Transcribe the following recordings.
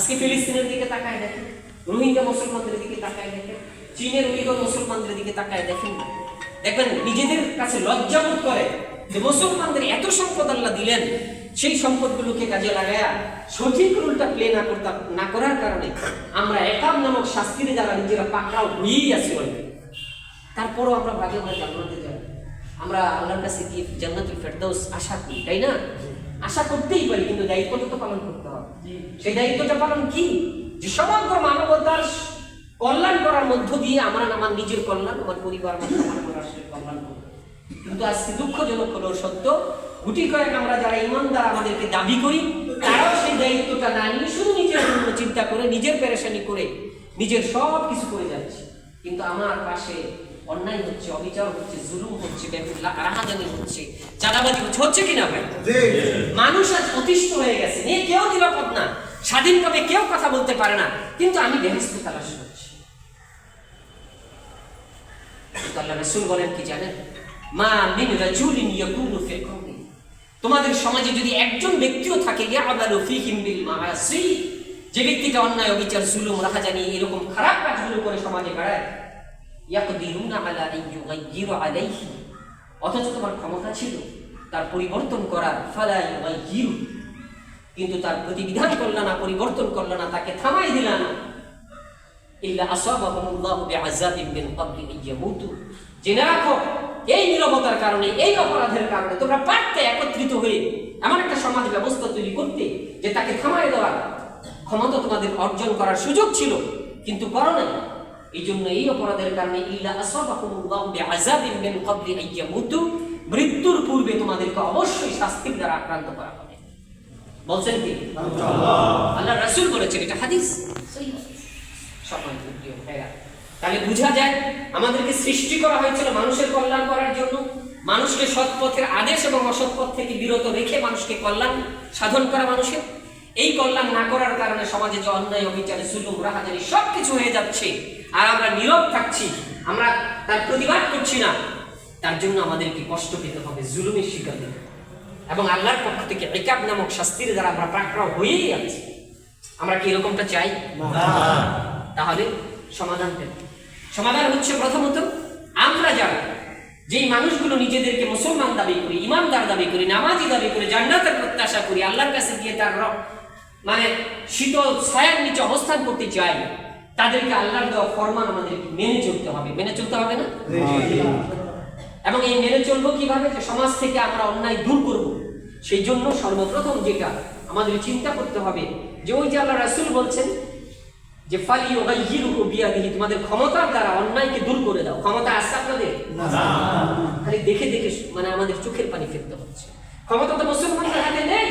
আজকে ফিলিস্তিনের দিকে তাকায় দেখেন রোহিঙ্গা মুসলমানদের দিকে তাকায় দেখেন চীনের উইগর মুসলমানদের দিকে তাকায় দেখেন। দেখবেন নিজেদের কাছে লজ্জাবোধ করে যে মুসলমানদের এত সম্পদ আল্লাহ দিলেন সেই সম্পদগুলোকে কাজে লাগায়া সঠিক রুলটা প্লে না করতাম না করার কারণে আমরা একাম নামক শাস্তিরে যারা নিজেরা পাকড়াও হয়েই আছি অলরেডি তারপরও আমরা ভাগে ভাগে জান্নাতে যাই আমরা আল্লাহর কাছে গিয়ে জান্নাতুল ফেরদাউস আশা করি তাই না আশা করতেই পারি কিন্তু দায়িত্বটা তো পালন করতে হবে সেই দায়িত্বটা পালন কি? যে সমগ্র মানবতার কল্যাণ করার মধ্য দিয়ে আমরা আমার নিজের কল্যাণ, আমার পরিবার, আমার রাষ্ট্রের কিন্তু আজকে দুঃখজনক হলো সত্য, গুটি কয়েক আমরা যারা ইমানদার আমাদেরকে দাবি করি, তারাও সেই দায়িত্বটা না নিয়ে শুধু নিজের জন্য চিন্তা করে, নিজের পেরেশানি করে, নিজের সব কিছু করে যাচ্ছে। কিন্তু আমার পাশে অন্যায় হচ্ছে অবিচার হচ্ছে জুলুম হচ্ছে রাহাজানি হচ্ছে চাঁদাবাজি হচ্ছে হচ্ছে কিনা ভাই? মানুষ আজ অতিষ্ঠ হয়ে গেছে নিয়ে কেউ নিরাপদ না। স্বাধীনভাবে কেউ কথা বলতে পারে না কিন্তু আমি বেহেস্ত তালাশ করছি। আল্লাহ রাসূল বলেন কি জানেন? মা মিন রাজুলিন ইয়াকুনু ফিল কওমি। তোমাদের সমাজে যদি একজন ব্যক্তিও থাকে ইয়ামালু ফীহিম বিল মাআসি। যে ব্যক্তিটা অন্যায় অবিচার জুলুম রাহাজানি এরকম খারাপ কাজগুলো করে সমাজে বেড়ায় ইয়াকদিরুনা আলা আন ইউগাইয়িরু আলাইহি। অথচ তোমার ক্ষমতা ছিল তার পরিবর্তন করার, ফালা ইউগাইয়িরু। কিন্তু তার প্রতিবিধান করল না, পরিবর্তন করল না, তাকে থামাই দিল না। ইল্লা আসাবাহুমুল্লাহু বিআযাবিন মিন ক্বাবলি ইয়ামুতু। জেনে রাখো, এই নীরবতার কারণে, এই অপরাধের কারণে তোমরা পারতে একত্রিত হয়ে এমন একটা সমাজ ব্যবস্থা তৈরি করতে যে তাকে থামাই দেওয়ার ক্ষমতা তোমাদের অর্জন করার সুযোগ ছিল, কিন্তু করো নাই। এই জন্য এই অপরাধের কারণে ইল্লা বিআযাবিন মিন ক্বাবলি আন ইয়ামুতু মৃত্যুর পূর্বে তোমাদেরকে অবশ্যই শাস্তির দ্বারা আক্রান্ত করা হবে। বলছেন কি? আল্লাহ। রাসূল বলেছেন এটা হাদিস। তাহলে বোঝা যায় আমাদেরকে সৃষ্টি করা হয়েছিল মানুষের কল্যাণ করার জন্য। মানুষকে সৎ পথের আদেশ এবং অসৎ পথ থেকে বিরত রেখে মানুষকে কল্যাণ সাধন করা মানুষের। এই কল্যাণ না করার কারণে সমাজে যে অন্যায় অবিচারে সুলুম রাহাজারি সব কিছু হয়ে যাচ্ছে। আর আমরা নীরব থাকছি আমরা তার প্রতিবাদ করছি না। তার জন্য আমাদেরকে কষ্ট পেতে হবে জুলুমের শিকার দিতে এবং আল্লাহর পক্ষ থেকে একাব নামক শাস্তির দ্বারা আমরা প্রাক্রাও হয়েই আছি। আমরা কি এরকমটা চাই? তাহলে সমাধান পেল সমাধান হচ্ছে প্রথমত আমরা যারা যেই মানুষগুলো নিজেদেরকে মুসলমান দাবি করি ইমানদার দাবি করি নামাজি দাবি করি জান্নাতের প্রত্যাশা করি আল্লাহর কাছে গিয়ে তার মানে শীতল ছায়ার নিচে অবস্থান করতে চাই তাদেরকে আল্লাহর দেওয়া ফরমান আমাদেরকে মেনে চলতে হবে। মেনে চলতে হবে না? এবং এই মেনে চলবো কীভাবে? যে সমাজ থেকে আমরা অন্যায় দূর করব। সেই জন্য সর্বপ্রথম যেটা আমাদের চিন্তা করতে হবে যে ওই যে আল্লাহ রাসূল বলছেন যে ফালি ওগাইয়িরুহু বিয়াদিহি তোমাদের ক্ষমতার দ্বারা অন্যায়কে দূর করে দাও। ক্ষমতা আছে আপনাদের? খালি দেখে দেখে মানে আমাদের চোখের পানি ফেলতে হচ্ছে। ক্ষমতা তো মুসলমানদের হাতে নেই।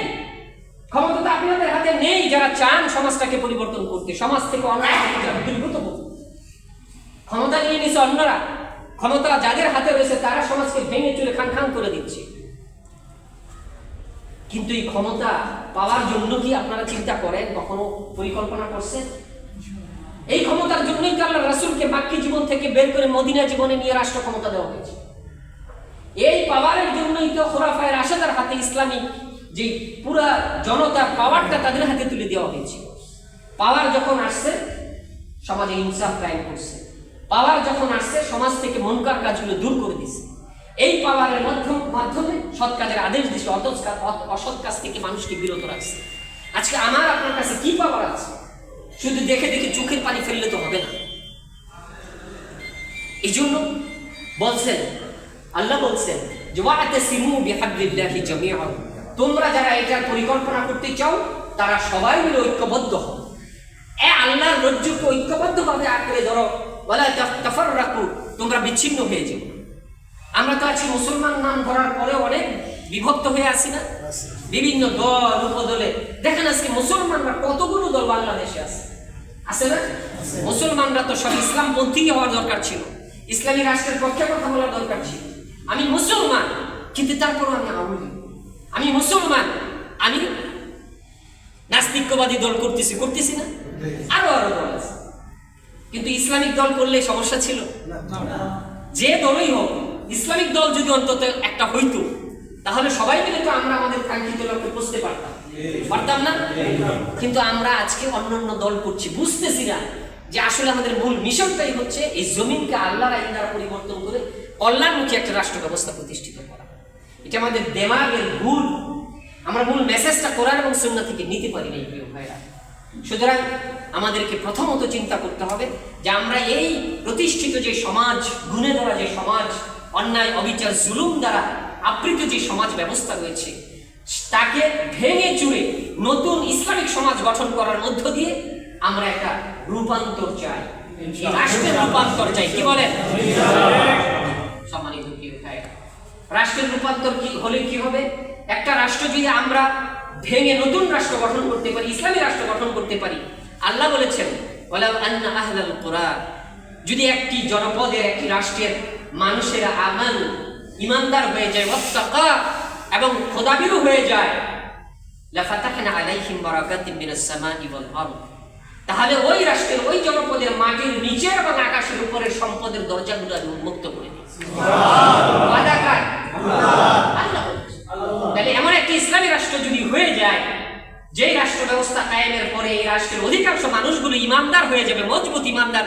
ক্ষমতা তো আপনাদের হাতে নেই যারা চান সমাজটাকে পরিবর্তন করতে। সমাজ থেকে অন্যায় ক্ষমতা নিয়ে নিছে অন্যরা। ক্ষমতা যাদের হাতে রয়েছে, তারা সমাজকে ভেঙে খান খান করে দিচ্ছে। কিন্তু এই ক্ষমতা পাওয়ার জন্য কি আপনারা চিন্তা করেন, কখনো পরিকল্পনা করছেন? এই ক্ষমতার জন্যই তো আল্লাহ রাসূলকে বাক্যি জীবন থেকে বের করে মদিনা জীবনে নিয়ে রাষ্ট্র ক্ষমতা দেওয়া হয়েছে। এই পাওয়ারের জন্যই তো খোরাফায়ের রাশেদার হাতে ইসলামিক যে পুরা জনতার পাওয়ারটা তাদের হাতে তুলে দেওয়া হয়েছে। পাওয়ার যখন আসছে, সমাজে ইনসাফ কায়েম করছে। পাওয়ার যখন আসছে, সমাজ থেকে মনকার কাজগুলো দূর করে দিছে। এই পাওয়ারের মাধ্যম, মাধ্যমে সৎ কাজের আদেশ দিছে, অসৎ কাজ থেকে মানুষকে বিরত রাখছে। আজকে আমার, আপনার কাছে কি পাওয়ার আছে? শুধু দেখে দেখে চোখের পানি ফেললে তো হবে না। এই জন্য বলছেন, আল্লাহ বলছেন যে ওয়াতে ওয়াতাসিমু বিহাবলিল্লাহি জামিআন তোমরা যারা এটার পরিকল্পনা করতে চাও, তারা সবাই মিলে ঐক্যবদ্ধ হও। এ আল্লাহর রজ্জুকে ঐক্যবদ্ধভাবে আঁকড়ে ধরো। ওয়ালা তাফাররাকু, তোমরা বিচ্ছিন্ন হয়ে যাও। আমরা তো আছি মুসলমান, নাম ধরার পরে অনেক বিভক্ত হয়ে আছি না? বিভিন্ন দল, উপদলে। দেখেন আজকে মুসলমানরা কতগুলো দল বাংলাদেশে আছে? আছে না? মুসলমানরা তো সব ইসলামপন্থী হওয়ার দরকার ছিল। ইসলামী রাষ্ট্রের পক্ষে কথা বলার দরকার ছিল। আমি মুসলমান, কিন্তু তারপরও আমি আওয়ামী। আমি মুসলমান আমি নাস্তিক্যবাদী দল করতেছি করতেছি না? আরও আরও দল আছে। কিন্তু ইসলামিক দল করলে সমস্যা ছিল? যে দলই হোক ইসলামিক দল যদি অন্তত একটা হইতো তাহলে সবাই মিলে তো আমরা আমাদের কাঙ্ক্ষিত লক্ষ্যে পৌঁছতে পারতাম। পারতাম না? কিন্তু আমরা আজকে অন্যান্য দল করছি বুঝতেছি না যে আসলে আমাদের মূল মিশনটাই হচ্ছে এই জমিনকে আল্লাহর আইন দ্বারা পরিবর্তন করে কল্যাণমুখী একটা রাষ্ট্র ব্যবস্থা প্রতিষ্ঠিত করা। এটা আমাদের দেমাগের ভুল। আমরা মূল মেসেজটা কোরআন এবং সুন্নাহ থেকে নিতে পারি না প্রিয় ভাইরা সুতরাং আমাদেরকে প্রথমত চিন্তা করতে হবে যে আমরা এই প্রতিষ্ঠিত যে সমাজ, গুণে ধরা যে সমাজ, অন্যায়, অবিচার, জুলুম দ্বারা আবৃত যে সমাজ ব্যবস্থা রয়েছে, তাকে ভেঙে চুরে নতুন ইসলামিক সমাজ গঠন করার মধ্য দিয়ে আমরা একটা রূপান্তর চাই। রাষ্ট্রের রূপান্তর চাই, কি বলেন? সম্মানিত রাষ্ট্রের রূপান্তর কি হলে কি হবে? একটা রাষ্ট্র যদি আমরা ভেঙে নতুন রাষ্ট্র গঠন করতে পারি ইসলামী রাষ্ট্র গঠন করতে পারি আল্লাহ বলেছেন যদি একটি জনপদের একটি রাষ্ট্রের মানুষেরা আমান ইমানদার হয়ে যায় এবং খোদাবিরু হয়ে যায় লাফাতাহনা আলাইহিম বারাকাতিন মিনাস সামাই ওয়াল আরদ। তাহলে ওই রাষ্ট্রের ওই জনপদের মাটির নিচের এবং আকাশের উপরের সম্পদের দরজাগুলো আমি উন্মুক্ত করে দিই তাহলে এমন একটি ইসলামী রাষ্ট্র যদি হয়ে যায়, যেই রাষ্ট্র ব্যবস্থা কায়েমের পরে এই রাষ্ট্রের অধিকাংশ মানুষগুলো ইমানদার হয়ে যাবে, মজবুত ইমানদার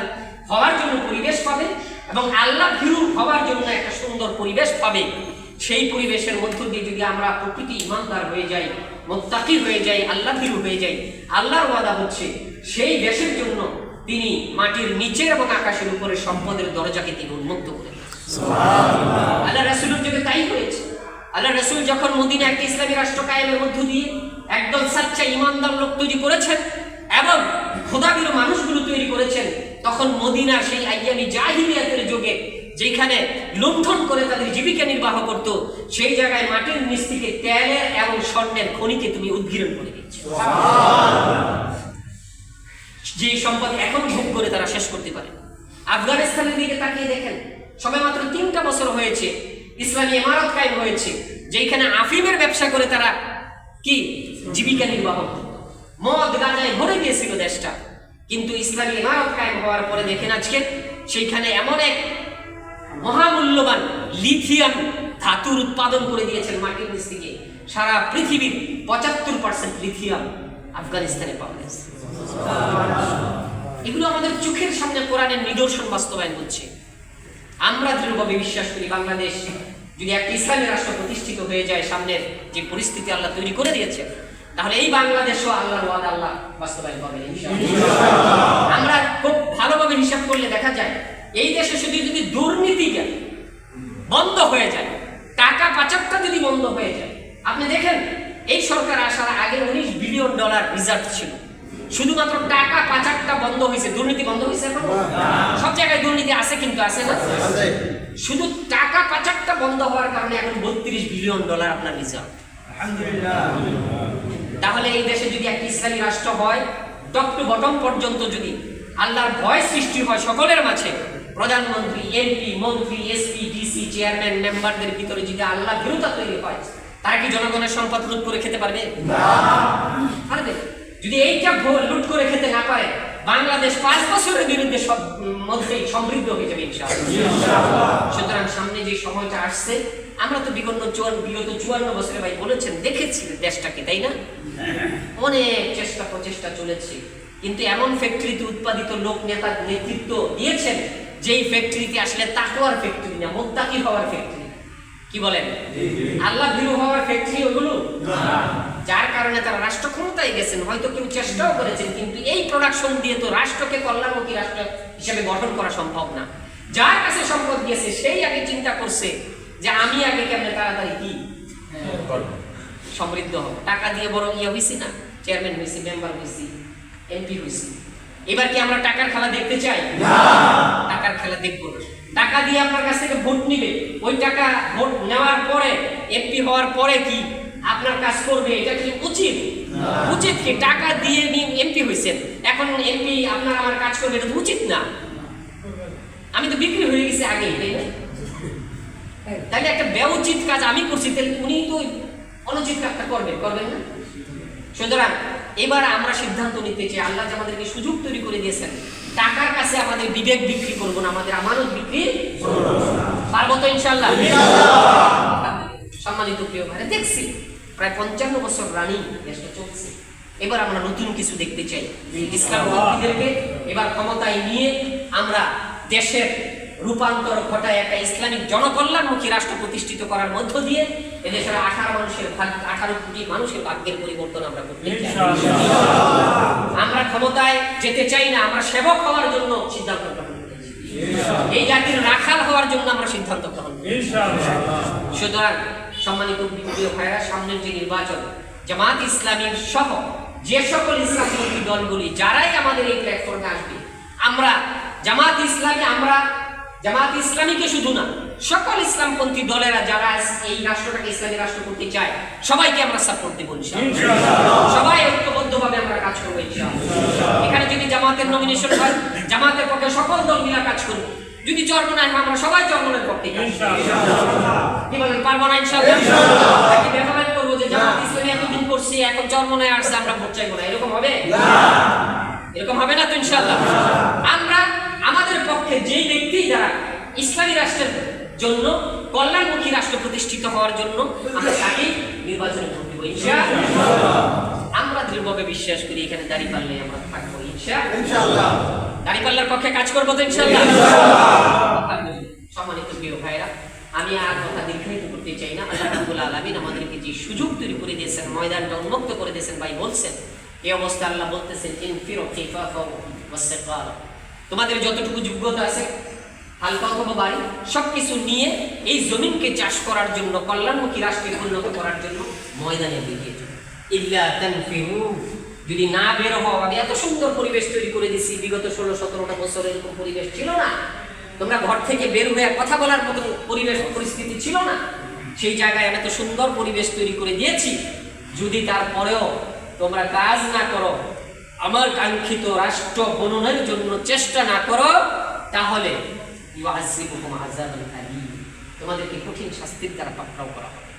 হওয়ার জন্য পরিবেশ পাবে এবং আল্লাহ ভীরু হওয়ার জন্য একটা সুন্দর পরিবেশ পাবে সেই পরিবেশের মধ্য দিয়ে যদি আমরা প্রকৃতি ইমানদার হয়ে যাই, মোত্তাকি হয়ে যাই, আল্লাহ ভীরু হয়ে যাই, আল্লাহর ওয়াদা হচ্ছে সেই দেশের জন্য তিনি মাটির নিচের এবং আকাশের উপরে সম্পদের দরজাকে তিনি উন্মুক্ত করে দেন। আল্লাহ রাসুলের যুগে তাই হয়েছে। আল্লাহ রাসুল যখন মদিনা একটা ইসলামী রাষ্ট্র কায়েমের মধ্য দিয়ে একদল সাচ্চা ইমানদার লোক তৈরি করেছেন এবং খোদাবির মানুষগুলো তৈরি করেছেন তখন মদিনার সেই আইয়ামি জাহিলিয়াতের যুগে যেখানে লুণ্ঠন করে তাদের জীবিকা নির্বাহ করত সেই জায়গায় মাটির নিচ থেকে তেলের এবং স্বর্ণের খনিকে তুমি উদ্গীরণ করে দিচ্ছ যে সম্পদ এখন ভোগ করে তারা শেষ করতে পারে আফগানিস্তানের দিকে তাকিয়ে দেখেন সবে মাত্র তিনটা বছর হয়েছে, ইসলামী ইমারত কায়েম হয়েছে যেখানে আফিমের ব্যবসা করে তারা কি? জীবিকা নির্বাহ মদ গাঁজায় ভরে গিয়েছিল দেশটা। কিন্তু ইসলামী ইমারত কায়েম হওয়ার পরে দেখেন আজকে সেইখানে এমন এক মহামূল্যবান লিথিয়াম ধাতুর উৎপাদন করে দিয়েছেন মাটির নিচ থেকে সারা পৃথিবীর পঁচাত্তর পার্সেন্ট লিথিয়াম আফগানিস্তানে পাওয়া গেছে। এগুলো আমাদের চোখের সামনে কোরআনের নিদর্শন বাস্তবায়ন হচ্ছে আমরা দৃঢ়ভাবে বিশ্বাস করি বাংলাদেশ যদি একটা ইসলামী রাষ্ট্র প্রতিষ্ঠিত হয়ে যায় সামনের যে পরিস্থিতি আল্লাহ তৈরি করে দিয়েছে তাহলে এই বাংলাদেশও আল্লাহর ওয়াদা আল্লাহ বাস্তবায়ন ইনশাআল্লাহ। আমরা খুব ভালোভাবে হিসাব করলে দেখা যায় এই দেশে শুধু যদি দুর্নীতিটা বন্ধ হয়ে যায় টাকা পাচারটা যদি বন্ধ হয়ে যায় আপনি দেখেন এই সরকার আসার আগে উনিশ বিলিয়ন ডলার রিজার্ভ ছিল শুধুমাত্র টাকা পাচারটা বন্ধ হয়েছে দুর্নীতি বন্ধ হয়েছে এখন? সব জায়গায় দুর্নীতি আছে কিন্তু আছে না? শুধু টাকা পাচারটা বন্ধ হওয়ার কারণে এখন বত্রিশ বিলিয়ন ডলার আপনার রিজার্ভ তাহলে এই দেশে যদি একটা ইসলামী রাষ্ট্র হয় টপ টু বটম পর্যন্ত যদি আল্লাহর ভয় সৃষ্টি হয় সকলের মাঝে প্রধানমন্ত্রী এমপি মন্ত্রী এসপি ডিসি চেয়ারম্যান মেম্বারদের ভিতরে যদি আল্লাহ বিরোধা তৈরি হয় তারা কি জনগণের সম্পদ লুট করে খেতে পারবে? পারবে? যদি এইটা লুট করে খেতে না পারে বাংলাদেশ পাঁচ বছরের বিরুদ্ধে সব মধ্যেই সমৃদ্ধ হয়ে যাবে সুতরাং সামনে যে সময়টা আসছে আমরা তো বিগত চুয়ান্ন বিগত চুয়ান্ন বছরে ভাই বলেছেন দেখেছি দেশটাকে তাই না? অনেক চেষ্টা প্রচেষ্টা চলেছে কিন্তু এমন ফ্যাক্টরিতে উৎপাদিত লোক নেতা নেতৃত্ব দিয়েছেন যেই ফ্যাক্টরিতে আসলে তাকওয়ার ফ্যাক্টরি না মোত্তাকি হওয়ার ফ্যাক্টরি কি বলেন? আল্লাহ ভীরু হওয়ার ফ্যাক্টরি ওগুলো? যার কারণে তারা রাষ্ট্র ক্ষমতায় গেছেন হয়তো কেউ চেষ্টাও করেছেন কিন্তু এই প্রোডাকশন দিয়ে তো রাষ্ট্রকে কল্যাণমুখী রাষ্ট্র হিসেবে গঠন করা সম্ভব না। যার কাছে সম্পদ গিয়েছে সেই আগে চিন্তা করছে যে আমি আগে কেমনে তাড়াতাড়ি কি সমৃদ্ধ হব। টাকা দিয়ে বড় ইয়ে হয়েছি না চেয়ারম্যান হয়েছি মেম্বার হয়েছি এমপি হয়েছি এবার কি আমরা টাকার খেলা দেখতে চাই? টাকার খেলা দেখব না। টাকা দিয়ে আপনার কাছ থেকে ভোট নিবে। ওই টাকা ভোট নেওয়ার পরে এমপি হওয়ার পরে কি আপনার কাজ করবে এটা কি উচিত? উচিত কি? টাকা দিয়ে এমপি হয়েছেন এখন এমপি আপনার আমার কাজ করবে এটা উচিত না। আমি তো বিক্রি হয়ে গেছি আগেই তাই না? তাহলে একটা ব্যউচিত কাজ আমি করছি তাহলে উনি তো অনুচিত কাজটা করবেন করবেন না? সুতরাং এবার আমরা সিদ্ধান্ত নিতে চাই আল্লাহ যে আমাদেরকে সুযোগ তৈরি করে দিয়েছেন টাকার কাছে আমাদের বিবেক বিক্রি করব না আমাদের আমানত বিক্রি পারব তো ইনশাল্লাহ সম্মানিত প্রিয় ভাই দেখছি। প্রায় পঞ্চান্ন বছর রানিং দেশটা চলছে। এবার আমরা নতুন কিছু দেখতে চাই। ইসলাম পন্থীদেরকে এবার ক্ষমতায় নিয়ে আমরা দেশের রূপান্তর ঘটায় একটা ইসলামিক জনকল্যাণমুখী রাষ্ট্র প্রতিষ্ঠিত করার মধ্য দিয়ে এদেশের আঠারো মানুষের ভাগ আঠারো কোটি মানুষের ভাগ্যের পরিবর্তন আমরা করতে চাই। আমরা ক্ষমতায় যেতে চাই না আমরা সেবক হওয়ার জন্য সিদ্ধান্ত গ্রহণ এই জাতির রাখাল হওয়ার জন্য আমরা সিদ্ধান্ত গ্রহণ করেছি সুতরাং সম্মানিত প্রিয় ভাইরা সামনের যে নির্বাচন জামাত ইসলামীর সহ যে সকল ইসলামপন্থী দলগুলি যারাই আমাদের এই প্ল্যাটফর্মে আসবে আমরা জামাত ইসলামী আমরা জামাত ইসলামীকে শুধু না সকল ইসলামপন্থী দলেরা যারা এই রাষ্ট্রটাকে ইসলামী রাষ্ট্র করতে চায় সবাইকে আমরা সাপোর্ট দেবো। সবাই ঐক্যবদ্ধভাবে আমরা কাজ করব এখানে যদি জামাতের নমিনেশন হয় জামাতের পক্ষে সকল দল মিলা কাজ করব যদি চর্মনায় হয় আমরা সবাই চর্মনের পক্ষে। কি বলেন পারব না ইনশাআল্লাহ করব যে জামাত ইসলামী এতদিন করছি এখন চর্মনায় আসছে আমরা ভোট চাইব না। এরকম হবে? এরকম হবে না তো ইনশাআল্লাহ আমরা আমাদের পক্ষে যেই ব্যক্তি যারা ইসলামী রাষ্ট্রের জন্য কল্যাণমুখী রাষ্ট্র প্রতিষ্ঠিত হওয়ার জন্য আমরা তাকেই নির্বাচনে ভোট দেবো ইনশাআল্লাহ দৃঢ়ভাবে বিশ্বাস করি এখানে দাঁড়িয়ে পারলে আমরা থাকব ইনশাআল্লাহ। দাঁড়িয়ে পাল্লার পক্ষে কাজ করব তো ইনশাআল্লাহ। সম্মানিত প্রিয় ভাইরা আমি আর কথা দীর্ঘায়িত করতে চাই না। আল্লাহ রাব্বুল আলামিন আমাদেরকে যে সুযোগ তৈরি করে দিয়েছেন ময়দানটা উন্মুক্ত করে দিয়েছেন ভাই বলছেন এই অবস্থা আল্লাহ বলতেছেন ইনফিরু কিফাফা ওয়াসসাকার তোমাদের যতটুকু যোগ্যতা আছে হালকা অথবা বাড়ি সবকিছু নিয়ে এই জমিনকে চাষ করার জন্য কল্যাণমুখী রাষ্ট্রে উন্নত করার জন্য ময়দানে বেরিয়ে যাও ইল্লা তানফিরু যদি না বের হও, আমি এত সুন্দর পরিবেশ তৈরি করে দিছি, বিগত ষোলো, সতেরোটা বছর এরকম পরিবেশ ছিল না। তোমরা ঘর থেকে বের হয়ে কথা বলার মতো পরিবেশ, পরিস্থিতি ছিল না। সেই জায়গায় আমি এত সুন্দর পরিবেশ তৈরি করে দিয়েছি। যদি তারপরেও তোমরা কাজ না করো, আমার কাঙ্ক্ষিত রাষ্ট্র বননের জন্য চেষ্টা না করো, তাহলে তোমাদেরকে কঠিন শাস্তির দ্বারা পাকড়াও করা হবে।